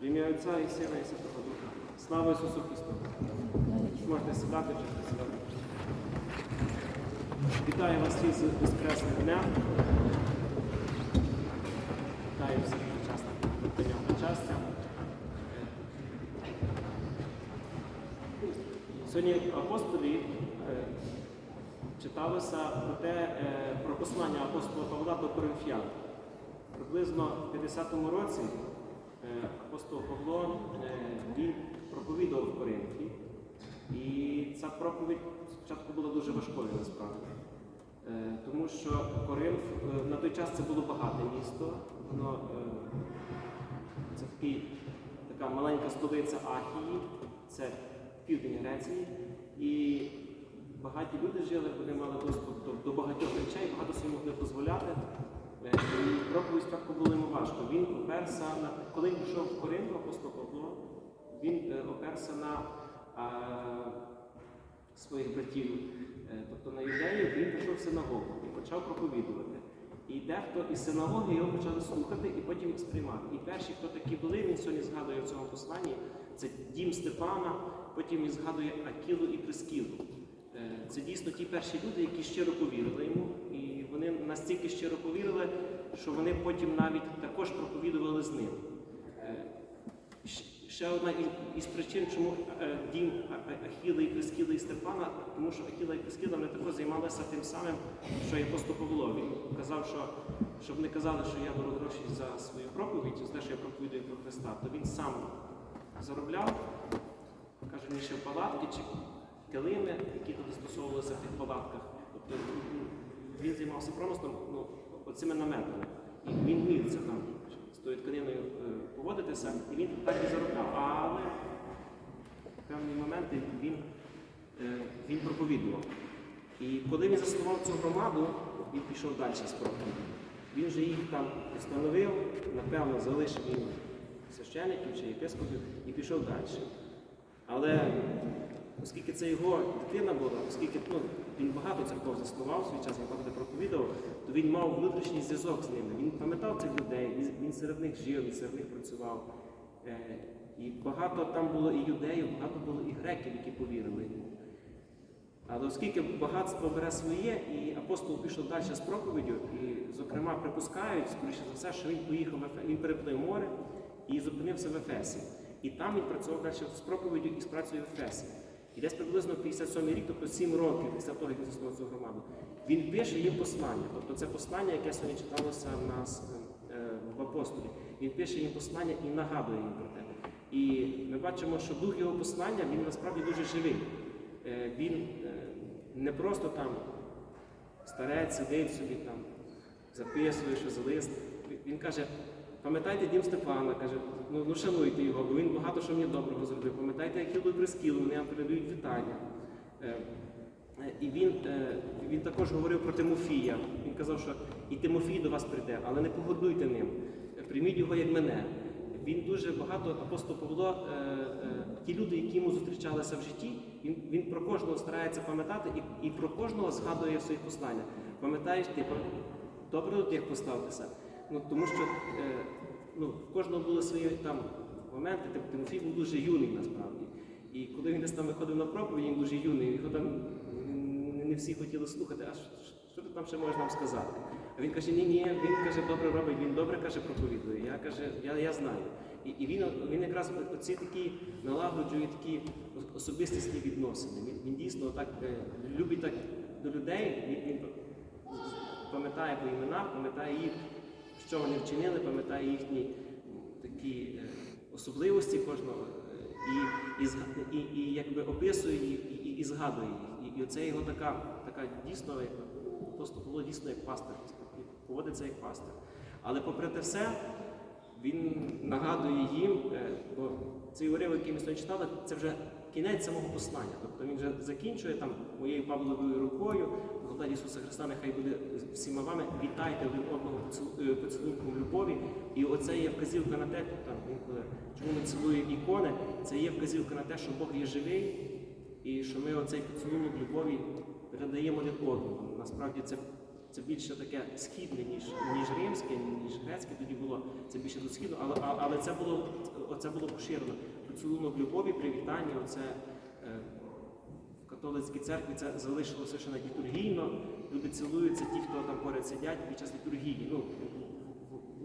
В ім'я Отця і Сина і Святого Духа. Слава Ісусу Христу! Можете сідати чи сідати. Вітаю вас всіх з Воскресним днем. Вітаю всіх учасників прийняв причастя. Сьогодні апостолі е, читалося про те, е, про послання апостола Павла до Коринфян. Приблизно в 50-му році апостол Павло е, він проповідував в Коринфі. І ця проповідь спочатку була дуже важкою насправді. Е, Тому що Коринф е, на той час це було багате місто. Воно е, це такий, така маленька столиця Ахії, це південь Греції. І багаті люди жили, вони мали доступ до, до багатьох речей, багато собі могли дозволяти. Е, проповідь спочатку було йому важко. Він оперся на коли він пішов в Коринф, апостол Павло, він е, оперся на е, своїх братів, е, тобто на юдеїв, він пішов в синагогу і почав проповідувати. І дехто із синагоги його почали слухати і потім сприймати. І перші, хто такі були, він сьогодні згадує в цьому посланні, це дім Степана, потім він згадує Акілу і Прискілу. Це дійсно ті перші люди, які щиро повірили йому, настільки щиро повірили, що вони потім навіть також проповідували з ним. Е, Ще одна із, причин, чому е, дім А- А- Ахіла і Прискіла і Степана, тому що Ахіла і Прискіла вони також займалися тим самим, що і апостол Павло. Він казав, що щоб не казали, що я беру гроші за свою проповідь, за те, що я проповідую про Христа, то він сам заробляв, каже, він ще палатки чи килими, які тут застосовувалися в тих палатках. Тобто він займався промислом ну, оцими наметами. І він вмів це там з тою тканиною е, поводитися, і він так і заробляв. Але в певні моменти він, е, він проповідував. І коли він заснував цю громаду, він пішов далі з проповіді. Він же їх там встановив, напевно, залишив їм священиків чи єпископів і пішов далі. Але оскільки це його дитина була, оскільки ну, він багато церков заснував свій час, він багато проповідував, то він мав внутрішній зв'язок з ними. Він пам'ятав цих людей, він, серед них жив, він серед них працював. Е, і багато там було і юдеїв, багато було і греків, які повірили йому. Але оскільки багатство бере своє, і апостол пішов далі з проповіддю, і, зокрема, припускають, скоріше за все, що він поїхав в Ефе... він переплив море і зупинився в Ефесі. І там він працював далі з проповіддю і з працею в Ефесі. Десь приблизно 57 рік, тобто 7 років після того, як він заснував цю громаду, він пише їм послання. Тобто це послання, яке сьогодні читалося в нас е, в апостолі. Він пише їм послання і нагадує їм про те. І ми бачимо, що дух його послання він насправді дуже живий. Е, Він е, не просто там старець сидить собі там, записує, що за лист. Він каже, пам'ятайте дім Степана, каже, ну, ну шануйте його, бо він багато що мені доброго зробив. Пам'ятайте, як Хілду Прискілу, вони вам передають вітання. Е, е, І він, е, він також говорив про Тимофія. Він казав, що і Тимофій до вас прийде, але не погодуйте ним. Прийміть його як мене. Він дуже багато, апостол Павло, ті люди, які йому зустрічалися в житті, він, він про кожного старається пам'ятати і, і про кожного згадує в своїх посланнях. Пам'ятаєш, ти добре до тих поставтеся. Ну, тому що е, ну, в кожного були свої там моменти, Тим- Тимофій був дуже юний насправді. І коли він десь там виходив на проповідь, він дуже юний, його там не всі хотіли слухати, а що, ти там ще можеш нам сказати? А він каже, ні, ні, він каже, добре робить, він добре каже, проповідує. Я каже, я, я знаю. І, і він, він якраз оці такі налагоджує такі ос- особистісні відносини. Він, він дійсно так е, любить так до людей, він, він пам'ятає по іменах, пам'ятає їх, що вони вчинили, пам'ятає їхні такі е, особливості кожного. е, І, і, і, і якби описує їх і, і, і згадує їх. І, і оце його така, така дійсно, як апостол Павло дійсно як пастир, поводиться як пастир. Але попри те все, він нагадує їм, е, бо цей уривок, який ми сьогодні читали, це вже кінець самого послання. Тобто він вже закінчує там моєю Павловою рукою, Господа Ісуса Христа, нехай буде всіма вами, вітайте один одного е, поцілунком любові. І оце є вказівка на те, там інколи чому ми цілуємо ікони, це є вказівка на те, що Бог є живий, і що ми оцей поцілунок любові передаємо один одному. Насправді це це більше таке східне, ніж, ніж римське, ніж грецьке тоді було. Це більше до східу, але, але це було оце було поширено. Поцілунок любові, привітання, оце е, в католицькій церкві це залишилося ще на літургійно. Люди цілуються, ті, хто там поряд сидять під час літургії. Ну,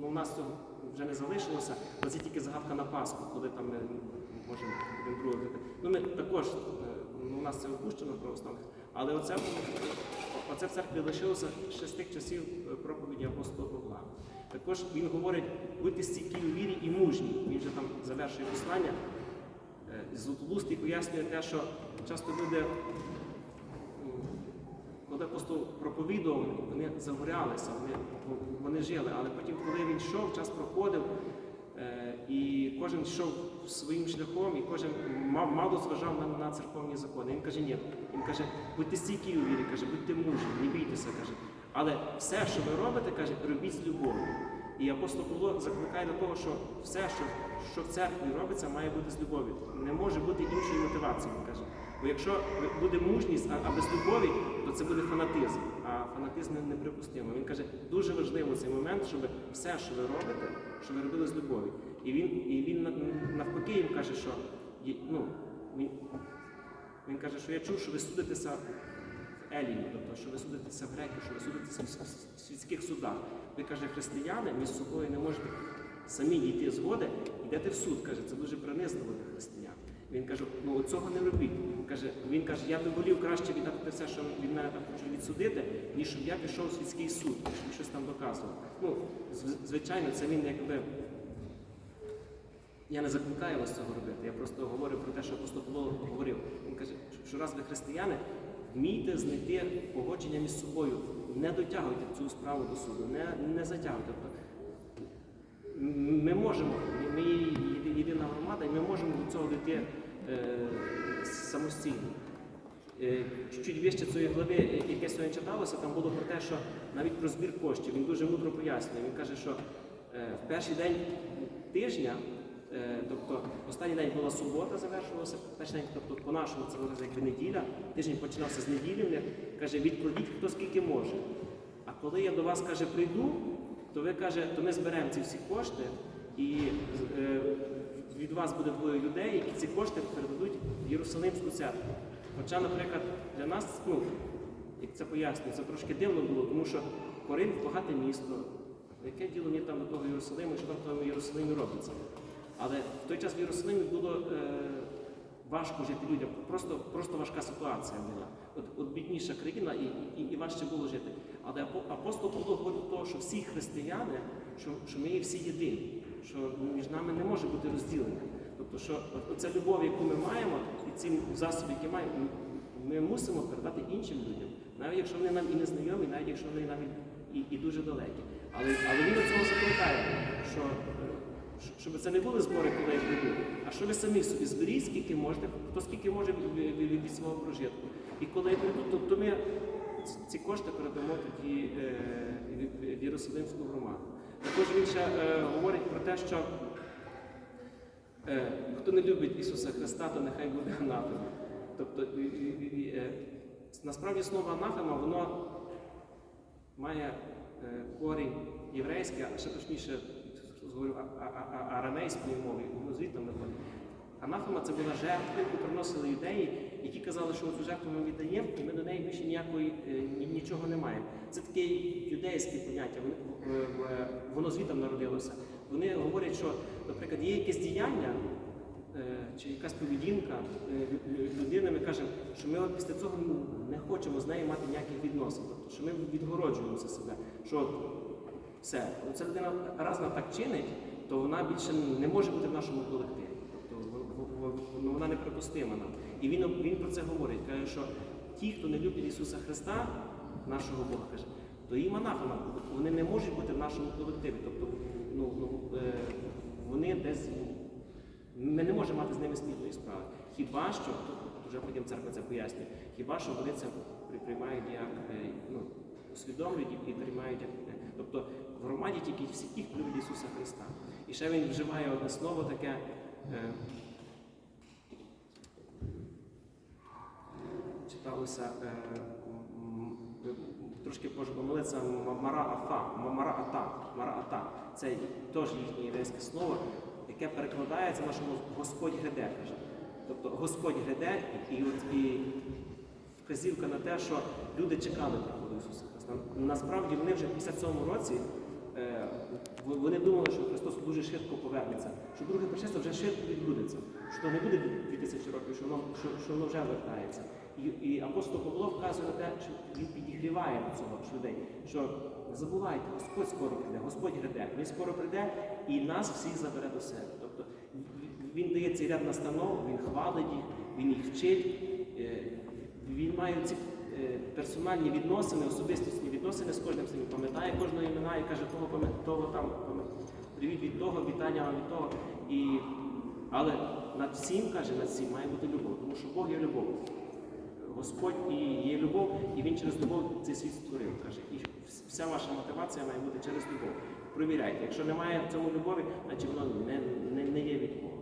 ну, у нас цього вже не залишилося, але це тільки загадка на Пасху, коли там ми можемо один другого. Ну, ми також, е, ну, у нас це опущено православних, але оце, оце в церкві лишилося ще з тих часів е, проповіді апостола Павла. Також він говорить, будьте стійкі у вірі і мужні. Він вже там завершує послання. Е, Златоустий пояснює те, що часто люди, коли апостол проповідував, вони загорялися, вони, вони жили, але потім, коли він йшов, час проходив, е, і кожен йшов своїм шляхом, і кожен мало зважав на, на церковні закони. Він каже, ні, він каже, будьте стійкі у вірі, каже, будьте мужні, не бійтеся, каже. Але все, що ви робите, каже, робіть з любов'ю. І апостол Павло закликає до того, що все, що, що в церкві робиться, має бути з любов'ю. Не може бути іншої мотивації, він каже. Бо якщо буде мужність, а, а без любові, то це буде фанатизм. А фанатизм неприпустимо. Він каже, дуже важливо цей момент, щоб все, що ви робите, що ви робили з любов'ю. І він, і він навпаки їм каже, що ну, він, він каже, що я чув, що ви судитеся в Еліні, тобто, що ви судитеся в греків, що ви судитеся в світських судах. Ви каже, християни між собою не можете самі дійти згоди, йдете в суд. каже, це дуже принизливо для християн. Він каже, ну цього не робіть. Каже, він каже, я би волів краще віддати все, що від мене там хочуть відсудити, ніж щоб я пішов у світський суд, щоб щось там доказував. Ну, звичайно, це він якби. Я не закликаю вас цього робити. Я просто говорю про те, що апостол Павло говорив. Він каже, що раз ви християни, вмійте знайти погодження між собою, не дотягуйте цю справу до суду, не, не затягуйте. Тобто, ми можемо, ми єдина громада, і ми можемо до цього дійти е, самостійно. Е, Чуть-чуть вище цієї глави, яке сьогодні читалося, там було про те, що навіть про збір коштів. Він дуже мудро пояснює. Він каже, що е, в перший день тижня, тобто останній день була субота, завершувалася, перший день, тобто по-нашому це зараз якби неділя, тиждень починався з неділі, каже, відкладіть хто скільки може. А коли я до вас каже, прийду, то ви каже, то ми зберемо ці всі кошти і е, від вас буде двоє людей, які ці кошти передадуть в Єрусалимську церкву. Хоча, наприклад, для нас, ну, як це пояснює, це трошки дивно було, тому що Коринф багате місто. Яке діло мені там до того Єрусалиму, що там в тому Єрусалимі робиться? Але в той час в Єрусалимі було е, важко жити людям, просто, просто важка ситуація була. От, от бідніша країна і, і, і важче було жити. Але апостол Павло говорив до того, що всі християни, що, що ми є всі єдині, що між нами не може бути розділення. Тобто, що оця любов, яку ми маємо, і ці засоби, які маємо, ми- мусимо передати іншим людям, навіть якщо вони нам і не знайомі, навіть якщо вони нам і, і, і дуже далекі. Але, але він до цього закликає, що, щоб це не були збори, коли я прийду, а що ви самі собі зберіть, скільки можете, хто скільки може від, свого прожитку. І коли я прийду, то, то ми ці кошти передамо тоді е, в- Єрусалимську громаду. Також він ще е, говорить про те, що Е, Хто не любить Ісуса Христа, то нехай буде анафема. Тобто, насправді слово анафема, воно має корінь єврейський, а ще точніше Арамейською мовою, воно звідти виходить. Анафема це була жертва, яку приносили юдеї, які казали, що цю жертву ми віддаємо, і ми до неї більше ніякої е, ні- нічого не маємо. Це таке юдейське поняття, воно, е, е, звідти народилося. Вони говорять, що, наприклад, є якесь діяння чи якась поведінка лю- лю- людини, ми кажемо, що ми після цього не хочемо з нею мати ніяких відносин, тобто, що ми відгороджуємося себе. Що все, ця людина раз вона так чинить, то вона більше не може бути в нашому колективі. Тобто ну, вона неприпустима нам. І він, він про це говорить. Каже, що ті, хто не люблять Ісуса Христа, нашого Бога, каже, то їм анафема, вони не можуть бути в нашому колективі. Тобто ну, ну, е, вони десь. Ми не можемо мати з ними спільної справи. Хіба що, вже потім церква це пояснює, хіба що вони це при- приймають як е, ну, усвідомлюють і приймають як. е, Тобто в громаді тільки всі ті, хто любить Ісуса Христа. І ще він вживає одне слово таке. е, Читалося е, трошки помилиться мара афа, мара ата, мара ата. Це теж їхнє єврейське слово, яке перекладається нашому Господь гряде, каже. Тобто Господь гряде, і, от, і вказівка на те, що люди чекали приходу Ісуса Христа. Насправді вони вже в 57-му році вони думали, що Христос дуже швидко повернеться, що друге пришестя вже швидко відбудеться, що не буде 2000 років, що воно, що, що воно вже вертається. І, і апостол Павло вказує на те, що він підігріває до цього людей, що не забувайте, Господь скоро прийде, Господь гряде, Він скоро прийде і нас всіх забере до себе. Тобто він дає цей ряд настанов, він хвалить їх, він їх вчить. е, Він має ці персональні відносини, особистісні відносини з кожним ним, пам'ятає кожного імена і каже, того того там. Привіт від того, вітання вам від того. І, але над всім, каже, над всім має бути любов, тому що Бог є любов. Господь і є любов, і він через любов цей світ створив. Каже, і вся ваша мотивація має бути через любов. Провіряйте, якщо немає в цьому любові, значить воно не, не, не є від Бога.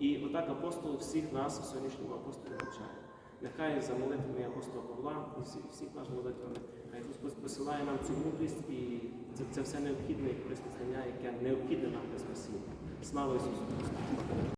І отак апостол всіх нас в сьогоднішньому апостолі навчає. Нехай за молитвами апостола Павла і всіх, всіх наших молитвами, хай Господь посилає нам цю мудрість і це, це все необхідне і корисне знання, яке необхідне нам для спасіння. Слава Ісусу Христу!